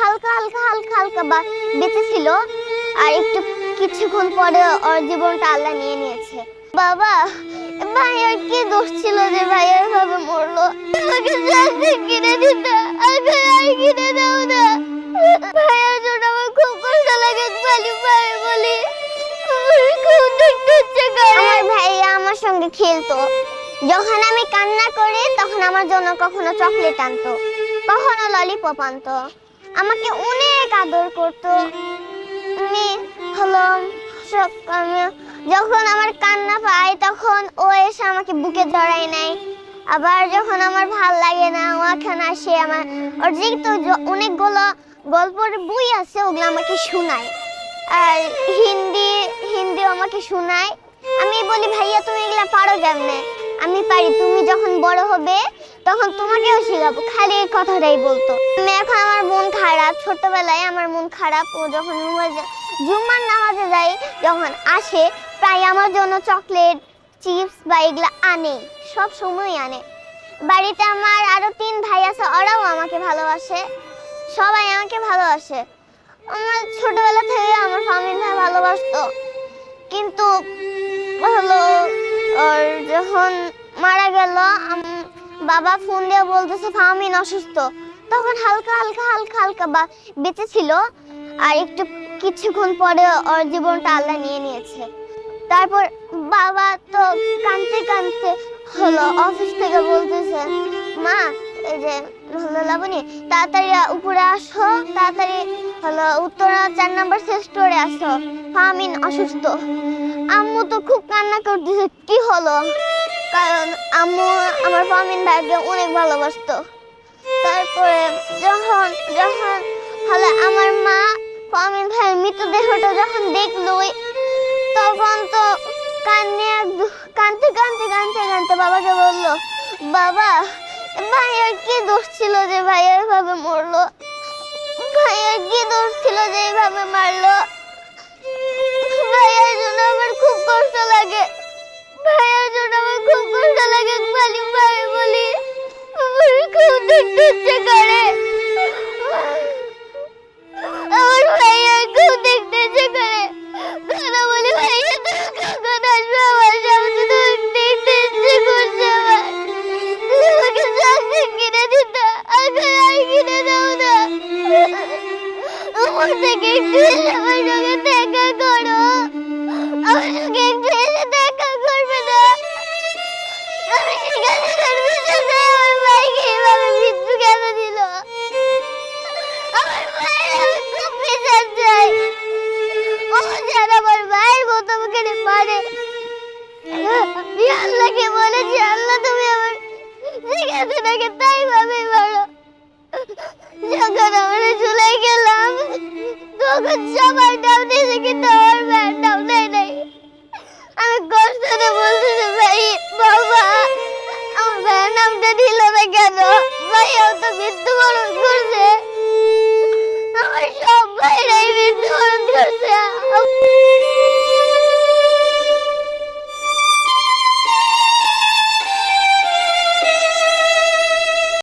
হালকা হালকা হালকা হালকা বা বেঁচে ছিল। আর একটু কিছুক্ষণ পরে ওর জীবনটা আল্লাহ নিয়ে নিয়েছে। বাবা ভাইয়ার কি দোষ ছিল যে ভাইয়া এভাবে মরলো? কিনে দিতে আগে আর কিনে দাও না। ভাইয়ার জন্য আমার খুব কষ্ট লাগে খালি ভাই, বলি। খুব করে আমার ভাইয়া আমার সঙ্গে খেলতো। যখন আমি কান্না করি, তখন আমার জন্য কখনো চকলেট আনতো, কখনো ললিপপ আনতো। আমাকে অনেক আদর করতো। আমি হলো যখন আমার কান্না পাই তখন ও এসে আমাকে বুকে জড়ায় নেয়। আবার যখন আমার ভালো লাগে না ও এখন আসে আমার। ওর যেহেতু অনেকগুলো গল্পের বই আছে, ওগুলো আমাকে শোনায়। আর হিন্দি হিন্দি আমাকে শোনায়। আমি বলি, ভাইয়া, তুমি এগুলা পারো কেমনে? আমি পারি, তুমি যখন বড় হবে তখন তোমাকেও শেখাবো, খালি এই কথাটাই বলতো। আমি এখন আমার মন খারাপ ছোটবেলায় আমার মন খারাপ, ও যখন জুম্মার নামাজে যাই যখন আসে, প্রায় আমার জন্য চকলেট, চিপস বা এগুলো আনে, সব সময় আনে। বাড়িতে আমার আরও তিন ভাই আছে, ওরাও আমাকে ভালোবাসে, সবাই আমাকে ভালোবাসে। আমার ছোটবেলা থেকে আমার ফামিল ভাই ভালোবাসতো। কিন্তু হলো, ওর যখন মারা গেল বাবা ফোন দিয়ে বলতেছে ফামিন অসুস্থ। তখন হালকা হালকা হালকা হালকা বা বেঁচে ছিল। আর একটু কিছুক্ষণ পরে ওর জীবনটা আল্লাহ নিয়ে নিয়েছে। তারপর বাবা তো কাঁদতে কাঁদতে হলো, অফিস থেকে বলতেছে, মা, এই যে হলো লাবণী, তাড়াতাড়ি উপরে আসো, তাড়াতাড়ি হলো উত্তরা চার নাম্বার স্টোরে আসো। ফামিন অসুস্থ। আম্মু তো খুব কান্না করতেছে, কি হলো? কারণ আম্মু আমার ফামিন ভাইকে অনেক ভালোবাসতো। তারপরে যখন যখন হলো আমার মা ফামিন ভাইয়ের মৃতদেহটা যখন দেখল, তখন তো কান্নে কানতে কানতে কানতে কানতে বাবাকে বলল, বাবা, ভাইয়ার কি দোষ ছিল যে ভাইয়া এভাবে মরলো? ভাইয়ার কি দোষ ছিল যে এইভাবে মারলো? আমার থেকে একটু আমার সঙ্গে দেখা করো। আমার সঙ্গে একটু এসে দেখা করবে না। আমি জিজ্ঞাসা করব যে আমার ভাইকে এভাবে মৃত্যু কেন দিল? আমার ভাইয়ের আমি খুব বিচার চাই। ও যেন আমার ভাইয়ের মতো আমাকে পারে। আমি আল্লাহকে বলেছি, আল্লাহ, তুমি আমার জিজ্ঞাসা নাকি তাই ভাবে বলো। যখন তখন সবাই ডাব দিয়েছে, কিন্তু আমার ভাইয়ের ডাব দেয় নাই। আমি কষ্টে বলতেছি ভাই, বাবা, আমার ভাইয়ের নামটা দিল না কেন? ভাইয়াও তো মৃত্যুবরণ